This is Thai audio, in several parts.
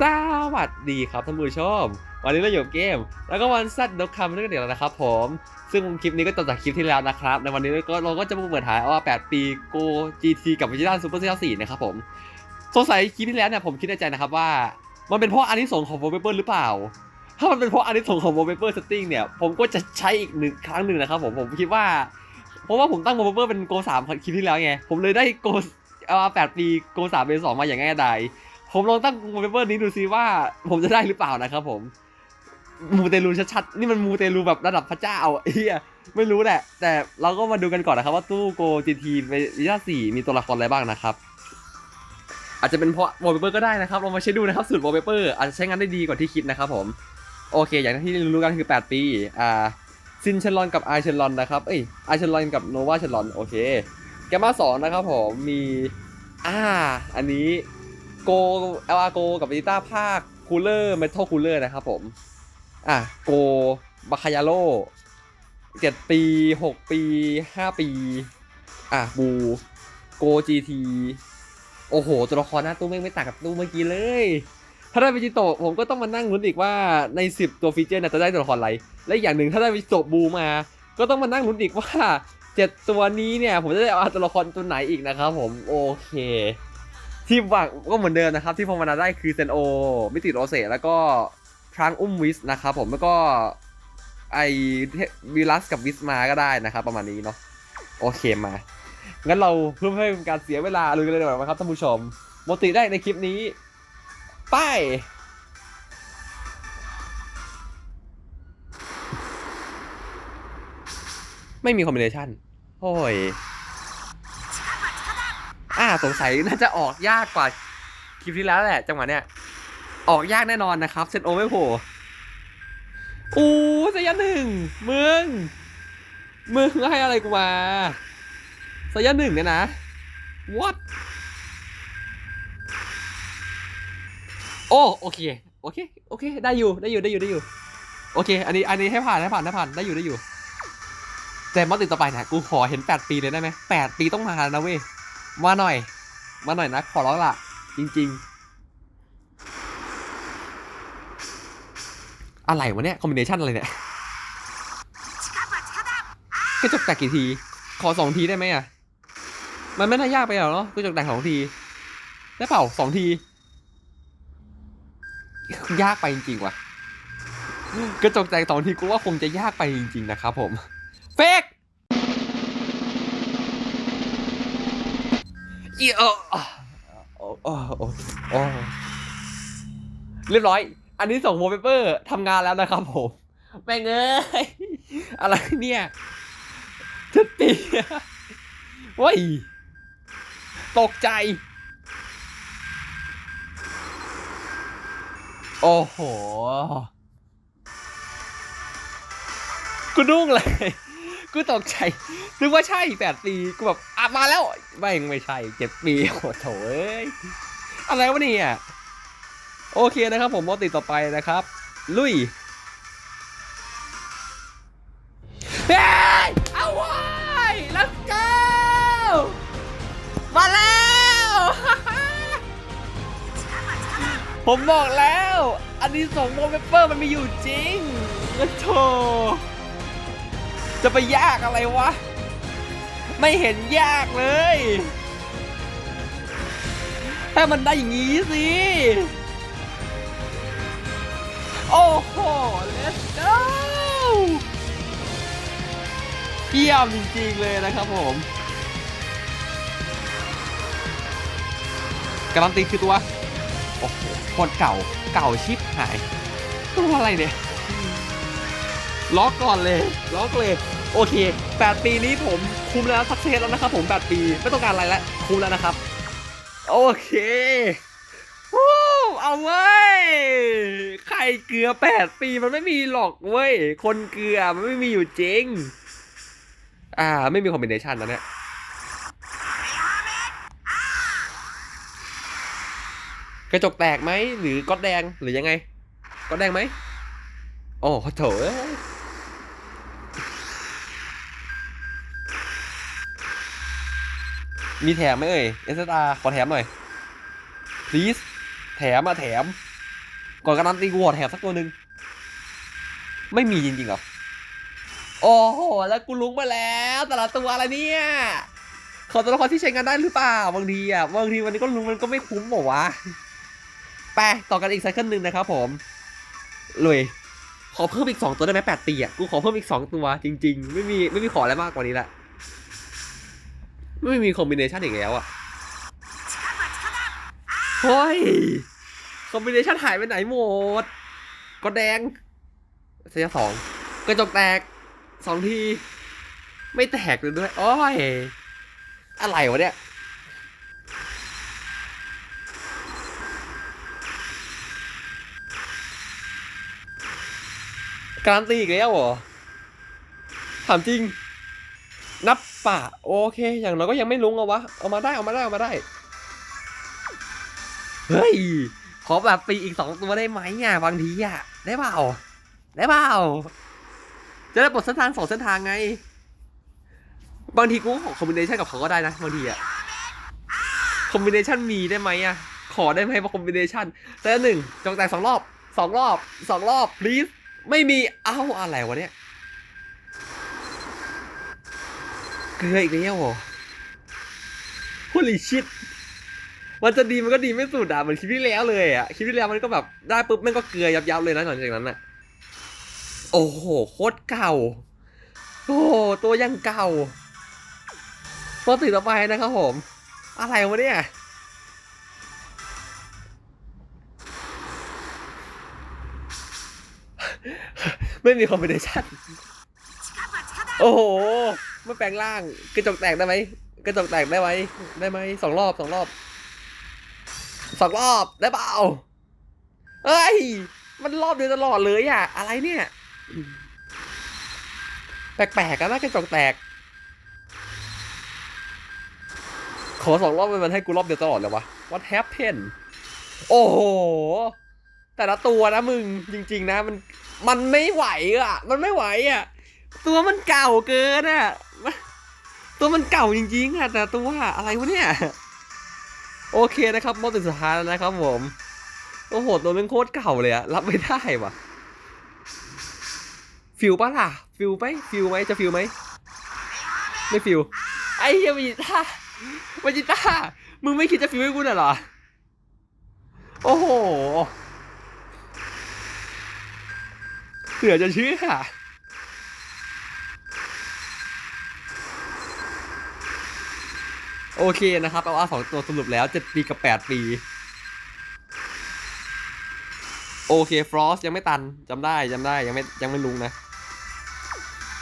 สวัสดีครับท่านผู้ชม วันนี้เราอยู่กับเกม แล้วก็วันซัดนกคำเรื่องเดียวนะครับผม ซึ่งคลิปนี้ก็ต่อจากคลิปที่แล้วนะครับ ในวันนี้เราก็เราก็จะมาเปิดหายว่า 8 ปีโก GT กับวิจิตรซูเปอร์เซล4นะครับผม สงสัยคลิปที่แล้วเนี่ยผมคิดในใจนะครับว่า มันเป็นเพราะอันนี้ส่งของ wallpaper หรือเปล่า ถ้ามันเป็นเพราะอันนี้ส่งของ wallpaper setting เนี่ย ผมก็จะใช้อีกหนึ่งครั้งหนึ่งนะครับผม ผมคิดว่า เพราะว่าผมตั้ง wallpaper เป็นโก3คลิปที่แล้วไง ผมเลยได้โกเอา8ปีโก3เป็น2มาอย่างง่ายดาย ผมลองตั้งวอลเปเปอร์นี้ดูซิว่า ผมจะได้หรือเปล่านะครับผม มูเตลูชัดๆ นี่มันมูเตลูแบบระดับพระเจ้าอะเฮียไม่รู้แหละ แต่เราก็มาดูกันก่อนนะครับ ว่าตู้โกจีทีเวลาสี่มีตัวละครอะไรบ้างนะครับ อาจจะเป็นเพราะวอลเปเปอร์ก็ได้นะครับลองมาใช้ดูนะครับสูตรวอลเปเปอร์อาจจะใช้งานได้ดีกว่าที่คิดนะครับผม โอเค อย่างที่รู้กันคือ 8 ปี อ่าซินเชลอนกับไอเชลอนนะครับ เอ้ยไอเชลอนกับโนวาเชลอนโอเค แกมมาสองนะครับผม มี อ่า อันนี้ โกเอลอาโกกับเวจิต้าภาคคูลเลอร์เมทัลคูลเลอร์นะครับผม อะโกบาคายาโร่เจ็ดปีหกปีห้าปี อะบูโกจีทีโอ้โห ตัวละครหน้าตู้แม่ไม่ต่างกับตู้เมื่อกี้เลย ถ้าได้เวจิโตะผมก็ต้องมานั่งลุ้นอีกว่าใน 10 ตัวฟีเจอร์เนี่ยจะได้ตัวละครอะไร และอย่างหนึ่งถ้าได้เวจิโตะบูมา ก็ต้องมานั่งลุ้นอีกว่าเจ็ดตัวนี้เนี่ย ผมจะได้เอาตัวละครตัวไหนอีกนะครับผม โอเค ที่หวังก็เหมือนเดิมนะครับ ที่พอมาได้คือเซนโอ มิติโรเซแล้วก็ทรังอุ้มวิสนะครับผมแล้วก็ไอวิลัสกับวิสมาก็ได้นะครับ ประมาณนี้เนาะโอเคมา งั้นเราเพื่อไม่ให้การเสียเวลาเลยกันเลยดีกว่านะครับท่านผู้ชมโมติได้ในคลิปนี้ไปไม่มีคอมบิเนชันโอ้ยาสงสัยน่าจะออกยากกว่าคลิปที่แล้วแหละ จังหวะเนี้ยออกยากแน่นอนนะครับเซนโอไม่โผล่อู้สยามหนึ่งมึง มึงให้อะไรกูมาสยามหนึ่งเนี่ยนะ what โอ้โอเคโอเคโอเค ได้อยู่ได้อยู่ได้อยู่ได้อยู่ โอเค อันนี้อันนี้ให้ผ่านให้ผ่านให้ผ่านได้อยู่ได้อยู่แต่มอติดต่อไปนะกูขอเห็น 8 ปีเลยได้ไหม8ปีต้องมาแล้วนะเว้ย มาหน่อย มาหน่อยนะขอร้องละจริง ๆ อะไรวะเนี่ยคอมบิเนชันอะไรเนี่ยกระจกแตกกี่ที ขอสองทีได้ไหมอะ มันไม่น่ายากไปหรอเนาะกระจกแตกสองที ได้เปล่าสองที ยากไปจริงๆว่ะ กระจกแตกสองทีกูว่าคงจะยากไปจริง ๆ นะครับผม เออโอ้โอ้โอ้โอ้เรียบร้อย อันนี้ส่งโมเปเปอร์ทำงานแล้วนะครับผมแม่งเอ้ยอะไรเนี่ยจะตีว้ยตกใจ โอ้โหกูดุ้งเลย กูตกใจนึกว่าใช่แปดปีกูแบบอะมาแล้วไม่ไม่ใช่เจ็ดปีโอ้โถเอ้ยอะไรวะเนี่ยโอเคนะครับผมมอติต่อไปนะครับ ลุยเฮ้ยเอาไว้ let's go มาแล้ว ผมบอกแล้ว อันนี้ส่งโมเปเปอร์มันมีอยู่จริงโธ่ จะไปยากอะไรวะ ไม่เห็นยากเลย ถ้ามันได้อย่างนี้สิ โอ้โห let's go เยี่ยมจริงๆเลยนะครับผมการันตีคือตัว โอ้โหคนเก่า เก่าชิปหาย ตัวอะไรเนี่ย ล็อกก่อนเลย ล็อกเลย โอเค 8 ปีนี้ผมคุมแล้วสักเซสแล้วนะครับผม 8 ปีไม่ต้องการอะไรแล้วคุมแล้วนะครับ โอเควู้เอาเว้ยไข่เกลือ 8 ปีมันไม่มีหรอกเว้ย คนเกลือมันไม่มีอยู่จริง อ่า ไม่มีคอมบิเนชันนะเนี่ยกระจกแตกไหมหรือก๊อตแดงหรือยังไงก๊อตแดงไหมโอ้โถ มีแถมไหมเอ่ยเอสตาขอแถมหน่อย please แถมมาแถม ก่อนการันตีกูหอแถบสักตัวหนึ่งไม่มีจริงๆหรอ โอ้โห แล้วกูลุกมาแล้วแต่ละตัวอะไรเนี่ยขอตัวละครที่ใช้งานได้หรือเปล่าบางทีอะบางทีวันนี้ก็ลุงมันก็ไม่คุ้มบอกวะไปต่อกันอีกไซเคิลหนึ่งนะครับผมเลยขอเพิ่มอีก 2 ตัวได้ไหมแปดตีอะกูขอเพิ่มอีก 2 ตัวจริง ๆ ไม่มีไม่มีขออะไรมากกว่านี้ละ ไม่มีคอมบิเนชันอีกแล้วอะเฮ้ย คอมบิเนชันหายไปไหนหมดก็แดงเสียสองกระจกแตกสองที ไม่แตกเลยด้วย โอ้ย อะไรวะเนี่ยการันตีอีกแล้วเหรอ ถามจริง นับป่าโอเค อย่างเราก็ยังไม่ลุงเอาวะ เอามาได้เอามาได้เอามาได้ เฮ้ย ขอแบบปีอีกสองตัวได้ไหมอะบางทีอะ ได้เปล่า ได้เปล่า จะได้ปลดเส้นทางสองเส้นทางไง บางทีกูขอคอมบิเนชันกับเขาก็ได้นะบางทีอะ คอมบิเนชันมีได้ไหมอะ ขอได้ไหมว่าคอมบิเนชันแต่หนึ่งจงแตกสองรอบสองรอบสองรอบ please ไม่มี เอ้าอะไรวะเนี่ย เกลืออีกแล้วเหรอ holy shit มันจะดีมันก็ดีไม่สุดอะเหมือนคลิปที่แล้วเลยอะคลิปที่แล้วมันก็แบบได้ปุ๊บมันก็เกลือยับๆเลยนะหลังจากนั้นอะโอ้โหโคตรเก่าโอ้ตัวยังเก่าตัวติดต่อไปนะครับผม อะไรวะเนี่ยไม่มีคอมบิเนชันโอ้โห ไม่แปลงร่างกระจกแตกได้ไหมกระจกแตกได้ไหมได้ไหมสองรอบสองรอบสองรอบได้เปล่าเอ้ยมันรอบเดียวตลอดเลยอะ อะไรเนี่ย แปลกๆกันนะกระจกแตก ขอสองรอบมันให้กูรอบเดียวตลอดเลยวะ What happened โอ้โห แต่ละตัวนะมึงจริง ๆ นะ มันมันไม่ไหวอะ มันไม่ไหวอะ ตัวมันเก่าเกินอะ ตัวมันเก่าจริงๆอะแต่ตัวอะไรวะเนี่ย โอเคนะครับมอดสุดท้ายแล้วนะครับผมโอ้โหตัวมันโคตรเก่าเลยอะรับไม่ได้ว่ะ ฟิลปะล่ะ ฟิลไหมฟิลไหมจะฟิลไหมไม่ฟิลไอ้เหี้ยมาจิต้ามาจิต้ามึงไม่คิดจะฟิลให้กูหน่อยเหรอ โอ้โหเหลือจะเชื่อ โอเคนะครับเอาอาสองตัวสรุปแล้วเจ็ดปีกับแปดปี โอเคฟรอสยังไม่ตันจำได้จำได้ยังไม่ยังไม่ลุงนะ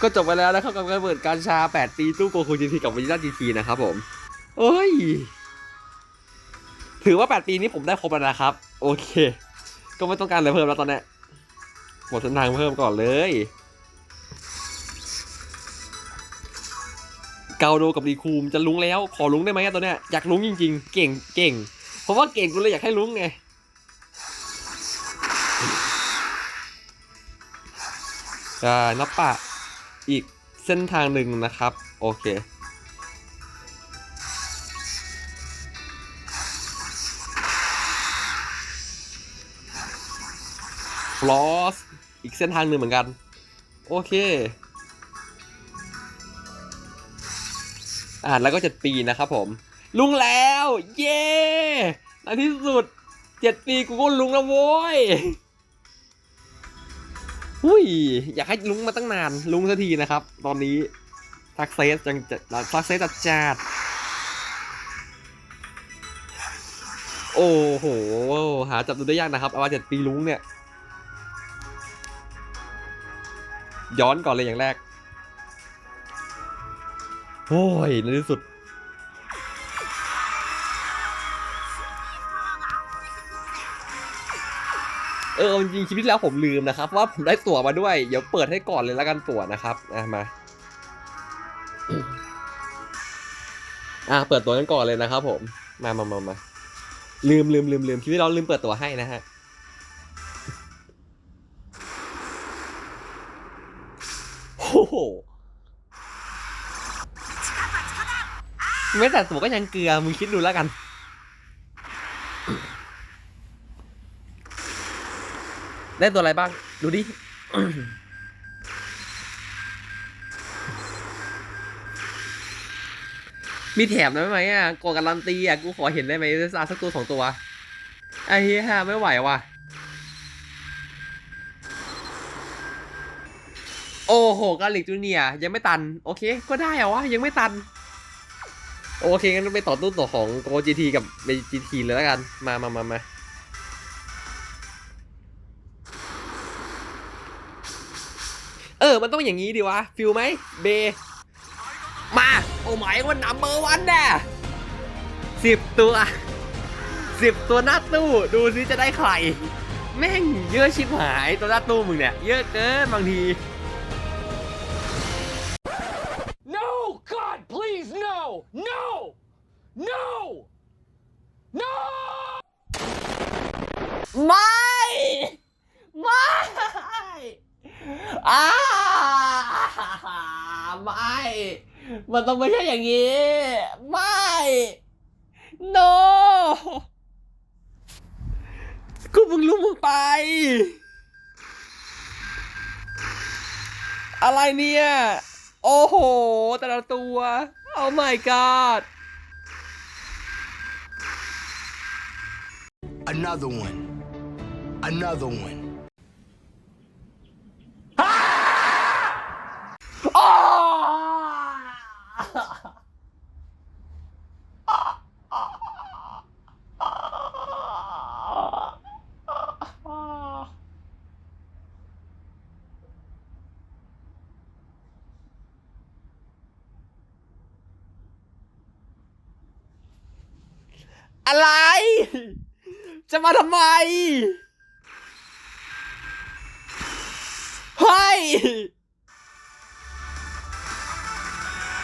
ก็จบไปแล้วนะครับกับการเปิดการชา 8 ปีตู้โกคูจีทีกับวิจิตาจีทีนะครับผมเอ้ย ถือว่า 8 ปีนี้ผมได้ครบแล้วนะครับ โอเค ก็ไม่ต้องการอะไรเพิ่มแล้วตอนเนี้ยหมดเส้นทางเพิ่มก่อนเลย เกาโดกับรีคูมจะลุงแล้ว ขอลุงได้ไหมตัวเนี้ยอยากลุงจริง ๆ เก่งเก่งเพราะว่าเก่งกูเลยอยากให้ลุงไงใช่นับปะอีกเส้นทางหนึ่งนะครับ โอเคฟลอสอีกเส้นทางหนึ่งเหมือนกัน โอเค อ่าแล้วก็เจ็ดปีนะครับผม ลุงแล้ว เย้ในที่สุดเจ็ดปีกูก็ลุงแล้วโว้ยอุ้ยอยากให้ลุงมาตั้งนานลุงสักทีนะครับ ตอนนี้ซักเซสจังจะซักเซสจัดจัดโอ้โห หาจับดูได้ยากนะครับเอาว่าเจ็ดปีลุงเนี่ย ย้อนก่อนเลยอย่างแรก โอ้ยในที่สุด เออจริงคลิปที่แล้วผมลืมนะครับ ว่าผมได้ตั๋วมาด้วย เดี๋ยวเปิดให้ก่อนเลยแล้วกันตั๋วนะครับอะมา อะเปิดตั๋วกันก่อนเลยนะครับผม มามามามาลืมลืมลืมลืมคลิปที่เราลืมเปิดตั๋วให้นะฮะ ไม่แต่ตั๋วก็ยังเกลือ มึงคิดดูแล้วกัน ได้ตัวอะไรบ้าง ดูดิ มีแถมได้ไหมอะกดการันตีอะ กูขอเห็นได้ไหมสักตัวสองตัว ไอ้เหี้ยไม่ไหวว่ะ โอ้โหกาลิกจูเนียยังไม่ตัน โอเค ก็ได้อะวะ ยังไม่ตัน โอเคงั้นไปต่อตู้ต่อของโกจีทีกับเบจีทีเลยแล้วกัน มามามามาเออ มันต้องอย่างนี้ดีวะ ฟิลไหมเบ มา โอ้หมายว่านัมเบอร์วันแน่สิบตัวสิบตัวหน้าตู้ ดูซิจะได้ใคร แม่งเยอะชิบหายตัวหน้าตู้มึงเนี่ย เยอะเกินบางที No! God, please, no! No! No! No! ไม่ ไม่อาไม่ มันต้องไม่ใช่อย่างนี้ ไม่ no กูมึงรู้มึงไป อะไรเนี่ย โอ้โห แต่ละตัวโอ้ my god Another one. Another one. อ้าอะไร จะมาทำไม เฮ้ย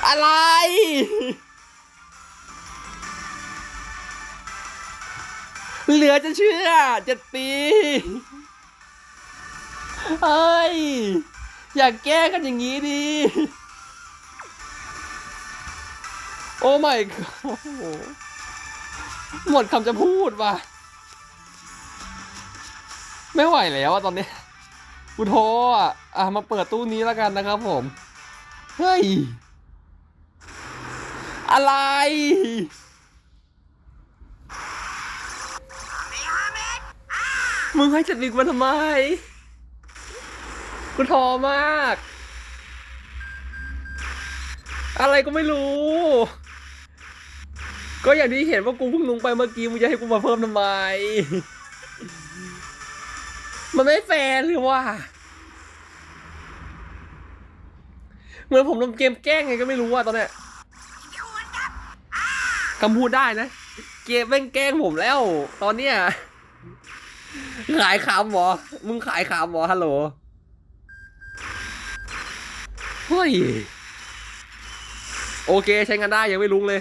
อะไร เหลือจะเชื่อเจ็ดปี เฮ้ย อยากแก้กันอย่างนี้ดี โอ้ my god หมดคำจะพูดว่ะ ไม่ไหวแล้วอะตอนนี้กูโทรอะอะมาเปิดตู้นี้แล้วกันนะครับผม เฮ้ย อะไร มึงให้จัดวิกมาทำไม กูท้อมาก อะไรก็ไม่รู้ ก็อย่างที่เห็นว่ากูเพิ่งลงไปเมื่อกี้ มึงจะให้กูมาเพิ่มทำไม มันไม่แฟร์เลยว่ะเหมือนผมลงเกมแกล้งไงก็ไม่รู้อะตอนเนี้ยคำพูดได้นะ เกมแม่งแกล้งผมแล้ว ตอนเนี้ยขายขำเหรอ มึงขายขำเหรอฮัลโหลเฮ้ยโอเคใช้งานได้ยังไม่ลุ้งเลย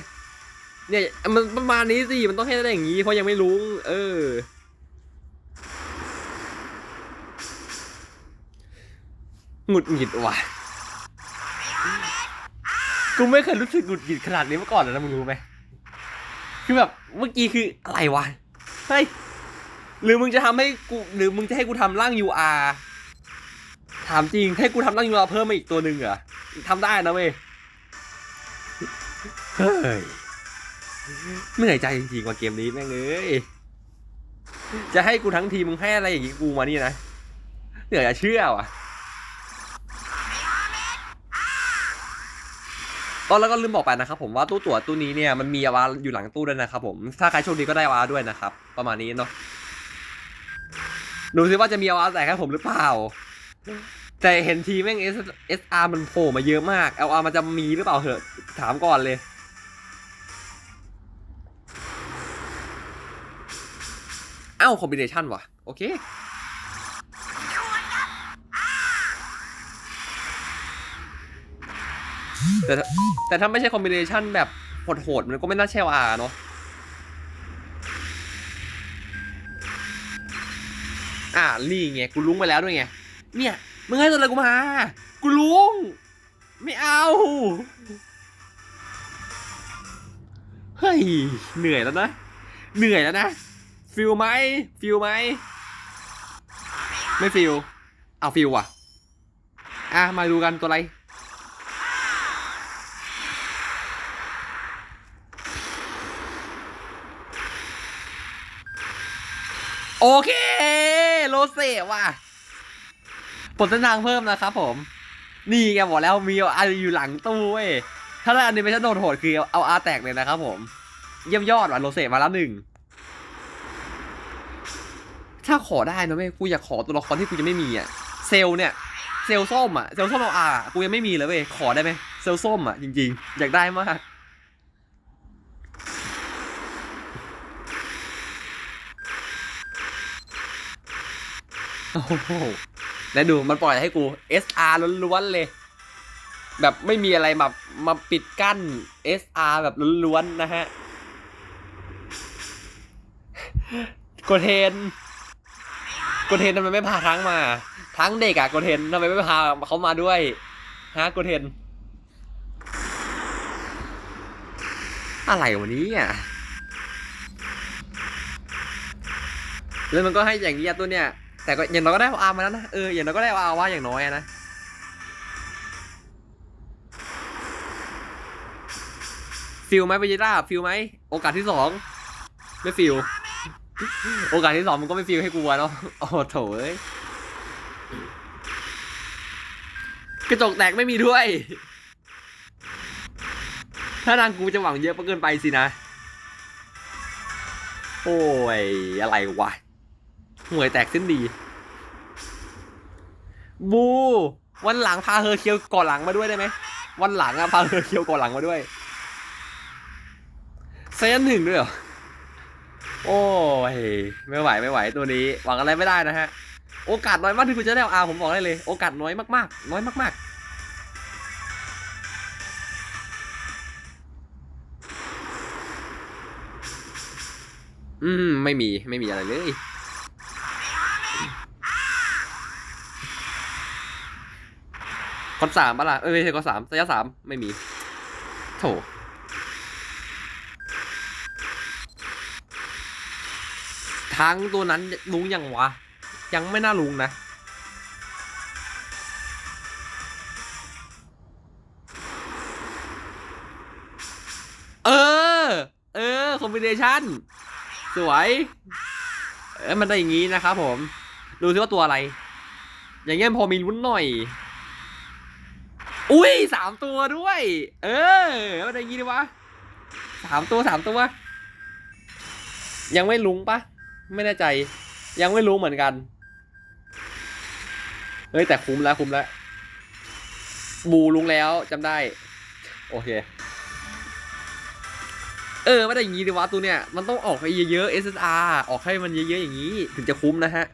เนี่ยมันประมาณนี้สิมันต้องให้ได้อย่างนี้เพราะยังไม่ลุ้งเออ หงุดหงิดว่ะ กูไม่เคยรู้สึกหงุดหงิดขนาดนี้มาก่อนเลยนะมึงรู้ไหม คือแบบเมื่อกี้คืออะไรวะ เฮ้ย หรือมึงจะทำให้กู หรือมึงจะให้กูทำร่าง UR ถามจริงให้กูทำร่าง UR เพิ่มมาอีกตัวหนึ่งเหรอทำได้นะเว้ย เฮ้ยเหนื่อยใจจริงๆว่าเกมนี้แม่งเอ้ย จะให้กูทั้งทีมึงให้อะไรอย่างงี้กูมานี่นะ เหนื่อยจะเชื่อว่ะ ตอนแล้วก็ลืมบอกไปนะครับผมว่าตู้ตั๋วตู้นี้เนี่ยมันมีอาวาอยู่หลังตู้ด้วยนะครับผมถ้าใครโชคดีก็ได้อาวาด้วยนะครับประมาณนี้เนาะดูซิว่าจะมีอาวาแต่แค่ผมหรือเปล่า แต่เห็นทีแม่ง S S R มันโผล่มาเยอะมาก L R มันจะมีหรือเปล่าเหอะถามก่อนเลยเอ้าคอมบิเนชันว่ะ โอเค แต่ถ้าแต่ถ้าไม่ใช่คอมบิเนชันแบบโหดๆมันก็ไม่น่าใช่อาเนาะอ่านี่ไงกูลุ้งไปแล้วด้วยไง เนี่ยมึงให้ตัวอะไรกูมา กูลุ้ง ไม่เอา เฮ้ย เหนื่อยแล้วนะ เหนื่อยแล้วนะ ฟิลไหม ฟิลไหม ไม่ฟิลเอาฟิลว่ะ อะ มาดูกันตัวอะไร โอเค โรเซ่ว่ะปลดเส้นทางเพิ่มนะครับผม นี่แกบอกแล้วมีอาอยู่หลังตู้เว้ย ถ้าได้อันนี้ไม่ใช่โดนโหดคือเอาอาแตกเลยนะครับผม เยี่ยมยอดว่ะโรเซ่มาแล้วหนึ่ง ถ้าขอได้นะเว้ยกูอยากขอตัวละครที่กูยังไม่มีอะ เซลเนี่ย เซลส้มอะ เซลส้มเอาอากูยังไม่มีเลยเว้ย ขอได้ไหมเซลส้มอะจริง ๆ อยากได้มาก โอ้โหแล้วดูมันปล่อยให้กู SR ล้วนๆเลย แบบไม่มีอะไรมามาปิดกั้น SR แบบล้วนๆนะฮะโกเทนโกเทนทำไมไม่พาทั้งมา ทั้งเด็กอะโกเทนทำไมไม่พาเขามาด้วยฮะโกเทนอะไรวันนี้อะแล้วมันก็ให้อย่างนี้ยตัวเนี้ย แต่ก็อย่างน้อยก็ได้อาร์มาแล้วนะ เออ อย่างน้อยก็ได้อาร์ว่าอย่างน้อยนะ ฟิลไหมเบจิต้า ฟิลไหม โอกาสที่สอง ไม่ฟิล โอกาสที่สองมันก็ไม่ฟิลให้กูอะเนาะโอ้โหโถเอ้ยกระจกแตกไม่มีด้วย ถ้านางกูจะหวังเยอะเกินไปสินะ โอ้ย อะไรวะ ห่วยแตกสิ้นดี บู วันหลังพาเฮอร์เคียวก่อนหลังมาด้วยได้ไหม วันหลังอะพาเฮอร์เคียวก่อนหลังมาด้วยเซนหนึ่งด้วยเหรอ โอ้ยไม่ไหวไม่ไหวตัวนี้ หวังอะไรไม่ได้นะฮะ โอกาสน้อยมากที่คุณจะได้อาอาผมบอกได้เลย โอกาสน้อยมากๆ น้อยมาก ๆอืม ไม่มีไม่มีอะไรเลย กดสามปะล่ะเอ้ยไม่ใช่กดสามระยะสามไม่มี โถทั้งตัวนั้นลุงยังวะ ยังไม่น่าลุงนะเออ เออคอมบิเนชันสวย เออมันได้อย่างงี้นะครับผม ดูซิว่าตัวอะไร อย่างเงี้ยพอมีลุ้นหน่อย อุ้ยสามตัวด้วย เออมันได้อย่างงี้ดีวะสามตัวสามตัว ยังไม่ลุงปะไม่แน่ใจ ยังไม่รู้เหมือนกัน เฮ้ยแต่คุ้มแล้วคุ้มแล้ว บูลุงแล้วจำได้ โอเค เออไม่ได้อย่างงี้ดีวะตัวเนี้ยมันต้องออกไปเยอะๆ SSR ออกให้มันเยอะๆอย่างนี้ ถึงจะคุ้มนะฮะ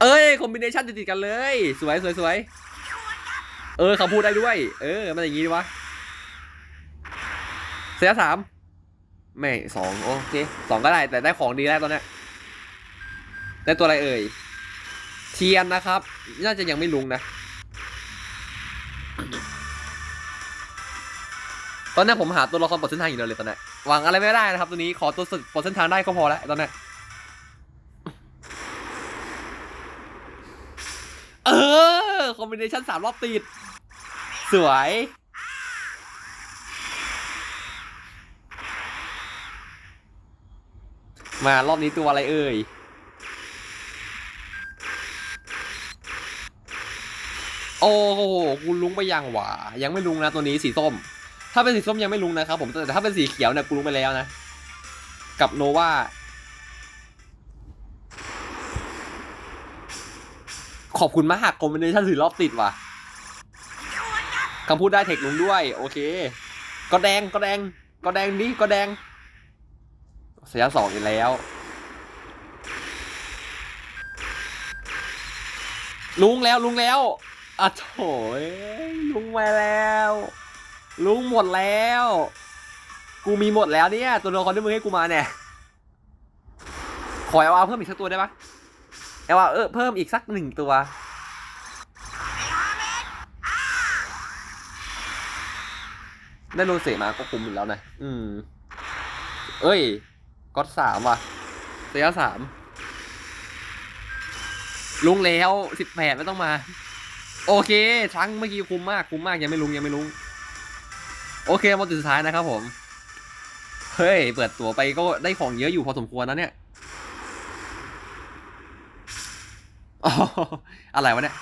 เอ้ยคอมบิเนชันติดๆกันเลย สวยสวยสวยเออเขาพูดได้ด้วย เออ มันอย่างงี้ดีวะเสียสามไม่สองโอเคสองก็ได้แต่ได้ของดีแล้วตอนเนี้ยได้ตัวอะไรเอ่ย เทียนนะครับ น่าจะยังไม่ลุงนะ ตอนเนี้ยผมหาตัวละครปลดเส้นทางอยู่เดียวเลยตอนเนี้ยหวังอะไรไม่ได้นะครับ ตัวนี้ขอตัวปลดเส้นทางได้ก็พอแล้วตอนเนี้ย เออ คอมบิเนชันสามรอบติด สวย มารอบนี้ตัวอะไรเอ่ย โอ้โหกูลุงไปยังหว่ายังไม่ลุงนะตัวนี้สีส้ม ถ้าเป็นสีส้มยังไม่ลุงนะครับผม แต่ถ้าเป็นสีเขียวเนี่ยกูลุงไปแล้วนะ กับโนวา ขอบคุณมากคอมบิเนชันถือรอบติดว่ะคำพูดได้เทคลุงด้วย โอเค ก็แดงก็แดง ก็แดงดิก็แดงสียสองอีกแล้ว ลุงแล้วลุงแล้วอะโถเอ้ยลุงมาแล้ว ลุงหมดแล้ว กูมีหมดแล้วเนี่ย ตัวละครที่มึงให้กูมาเนี่ย ขอเอลอาเพิ่มอีกสักตัวได้ปะ เอลอาเออเพิ่มอีกสักหนึ่งตัว ได้โรเซมาก็คุ้มอยู่แล้วนะ อืม เอ้ยก็สามว่ะเซียสามลุงแล้วสิบแปดไม่ต้องมา โอเคช้างเมื่อกี้คุ้มมากคุ้มมากยังไม่ลุงยังไม่ลุงโอเคมาจุดสุดท้ายนะครับผม เฮ้ย เปิดตัวไปก็ได้ของเยอะอยู่พอสมควรนะเนี่ย อะไรวะเนี่ย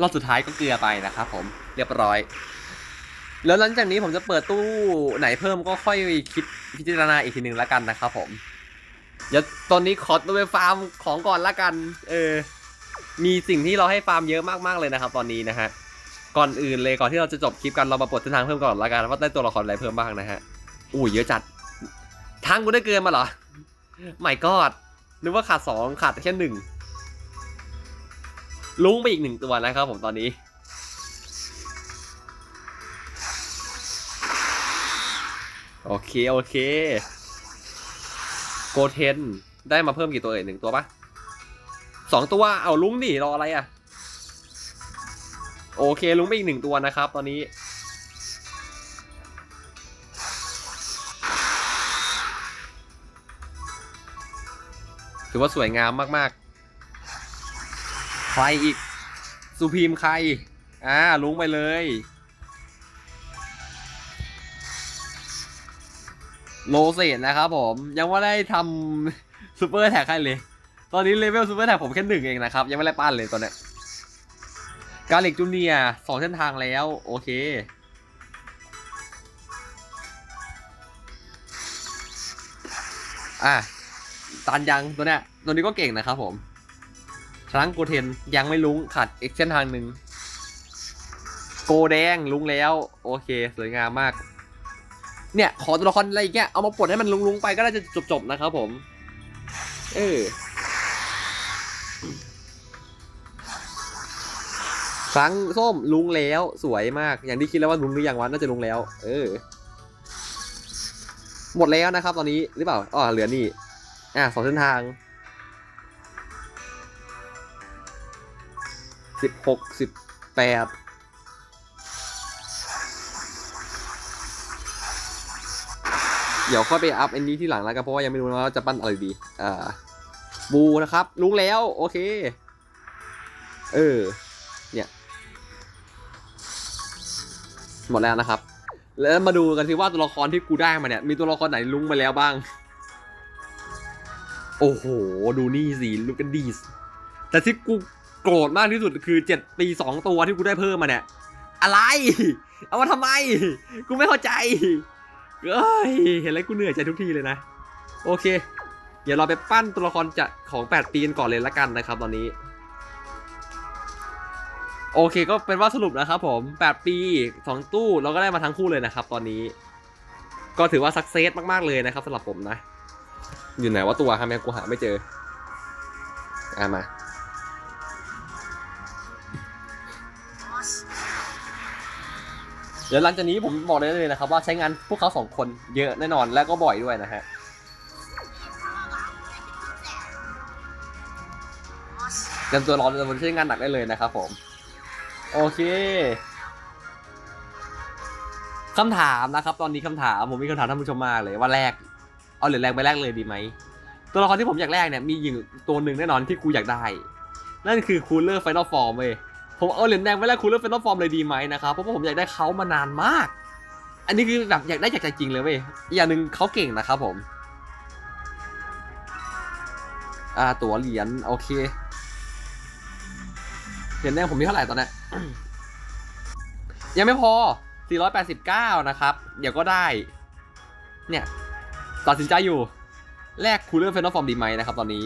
รอบสุดท้ายก็เกลือไปนะครับผมเรียบร้อย แล้วหลังจากนี้ผมจะเปิดตู้ไหนเพิ่มก็ค่อยคิดพิจารณาอีกทีหนึ่งแล้วกันนะครับผม เดี๋ยวตอนนี้ขอตัวไปฟาร์มของก่อนละกัน เออ มีสิ่งที่เราให้ฟาร์มเยอะมากๆเลยนะครับ ตอนนี้นะฮะก่อนอื่นเลยก่อนที่เราจะจบคลิปกันเรามาปลดเส้นทางเพิ่มก่อนละกันว่าได้ตัวละครอะไรเพิ่มบ้างนะฮะ อู้ยเยอะจัดทางกูได้เกินมาเหรอไม่กอดนึกว่าขาดสองขาดแค่หนึ่งลุ้งไปอีกหนึ่งตัวนะครับผมตอนนี้โอเค โอเค โกเทน ได้มาเพิ่มกี่ตัวเอ่ยหนึ่งตัวปะสองตัว เอาลุงดิรออะไรอะโอเค ลุงไปอีกหนึ่งตัวนะครับ ตอนนี้ อว่าสวยงามมากๆ ใครอีกสุพีมใคร อ่าลุงไปเลย โลเซตนะครับผม ยังไม่ได้ทำซูเปอร์แท็กให้เลย ตอนนี้เลเวลซูเปอร์แท็กผมแค่หนึ่งเองนะครับ ยังไม่ได้ปั้นเลยตอนเนี้ยกาเล็กจูเนียสองเส้นทางแล้ว โอเคอะ ตันยังตัวเนี้ยตัวนี้ก็เก่งนะครับผมทรังโกเทนยังไม่ลุงขาดอีกเส้นทางหนึ่งโกแดงลุงแล้ว โอเค สวยงามมาก เนี่ยขอตัวละครอะไรอย่างเงี้ยเอามาปลดให้มันลุงๆไปก็น่าจะจบๆนะครับผม เออครั้งส้มลุงแล้วสวยมากอย่างที่คิดแล้วว่าลุงหรือยังวะน่าจะลุงแล้ว เออ หมดแล้วนะครับ ตอนนี้หรือเปล่าอ๋อเหลือนี่ อะสองเส้นทางสิบหกสิบแปดเดี๋ยวค่อยไปอัพอันนี้ที่หลังแล้วกันเพราะว่ายังไม่รู้ว่าจะปั้นอะไรดี อ่า บูนะครับลุงแล้ว โอเค เออ เนี่ย หมดแล้วนะครับ แล้วมาดูกันสิว่าตัวละครที่กูได้มาเนี่ย มีตัวละครไหนลุงมาแล้วบ้าง โอ้โห ดูนี่สิลูกกันดีสแต่ที่กูโกรธมากที่สุดคือเจ็ดปีสองตัวที่กูได้เพิ่มมาเนี่ย อะไร เอามาทำไม กูไม่เข้าใจเอ้ยเห็นแล้วกูเหนื่อยใจทุกทีเลยนะ โอเค เดี๋ยวเราไปปั้นตัวละครจะของ 8 ปีกันก่อนเลยละกันนะครับตอนนี้ โอเคก็เป็นว่าสรุปนะครับผม 8 ปี 2 ตู้เราก็ได้มาทั้งคู่เลยนะครับตอนนี้ ก็ถือว่าสักเซสมากๆเลยนะครับสำหรับผมนะ อยู่ไหนว่าตัวฮะแม่กูหาไม่เจออะมาเดี๋ยวหลังจากนี้ผมบอกได้เลยนะครับว่าใช้งานพวกเขาสองคนเยอะแน่นอนและก็บ่อยด้วยนะฮะเตรียมตัวรอจะใช้งานหนักได้เลยนะครับผม โอเคคำถามนะครับ ตอนนี้คำถามผมมีคำถามท่านผู้ชมมากเลยว่าแรก เอาเหรียญแรกไปแรกเลยดีไหม ตัวละครที่ผมอยากแรกเนี่ยมีอยู่ตัวหนึ่งแน่นอนที่กูอยากได้ นั่นคือคูลเลอร์ไฟนอลฟอร์มเว้ยผมเอาเหรียญแดงไปแลกคูลเลอร์เฟนอลฟอร์มเลยดีไหมนะครับ เพราะว่าผมอยากได้เขามานานมาก อันนี้คือแบบอยากได้จากใจจริงเลยเว้ย อย่างหนึ่งเขาเก่งนะครับผม อ่าตั๋วเหรียญโอเค เหรียญแดงผมมีเท่าไหร่ตอนนี้ยยังไม่พอ 489 นะครับ เดี๋ยวก็ได้ เนี่ย ตัดสินใจอยู่แลกคูลเลอร์เฟนอลฟอร์มดีไหมนะครับตอนนี้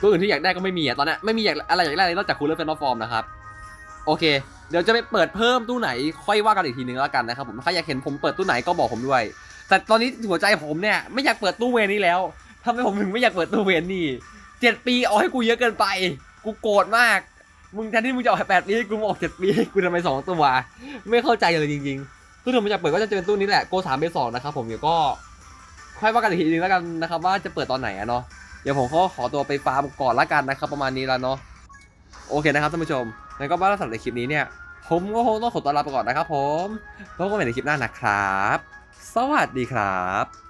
ตัวอื่นที่อยากได้ก็ไม่มีอะตอนนี้ไม่มีอยากอะไรอยากได้เลยนอกจากคูลเลอร์เฟนอลฟอร์มนะครับโอเค เดี๋ยวจะไปเปิดเพิ่มตู้ไหนค่อยว่ากันอีกทีนึงแล้วกันนะครับผมถ้าอยากเห็นผมเปิดตู้ไหนก็บอกผมด้วย แต่ตอนนี้หัวใจผมเนี่ยไม่อยากเปิดตู้เวรนี้แล้วทำไมผมถึงไม่อยากเปิดตู้เวรนี่เจ็ดปีเอาให้กูเยอะเกินไป กูโกรธมาก มึงแทนที่มึงจะเอาแปดนี้กูออกเจ็ดปีกูทำไมสองตัวไม่เข้าใจเลยจริง ๆ ตู้ที่ผมอยากเปิดก็จะเป็นตู้นี้แหละโกสามเบสองนะครับผมเดี๋ยวก็ค่อยว่ากันอีกทีนึงแล้วกันนะครับว่าจะเปิดตอนไหนอะเนาะเดี๋ยวผมก็ขอตัวไปฟาร์มก่อนละกันนะครับ ประมาณนี้แล้วเนาะโอเคนะครับท่านผู้ชมงั้นก็ว่าสำหรับในคลิปนี้เนี่ย ผมก็คงต้องขอตัวลาไปก่อนนะครับผมแล้วพบกันใหม่ในคลิปหน้านะครับ สวัสดีครับ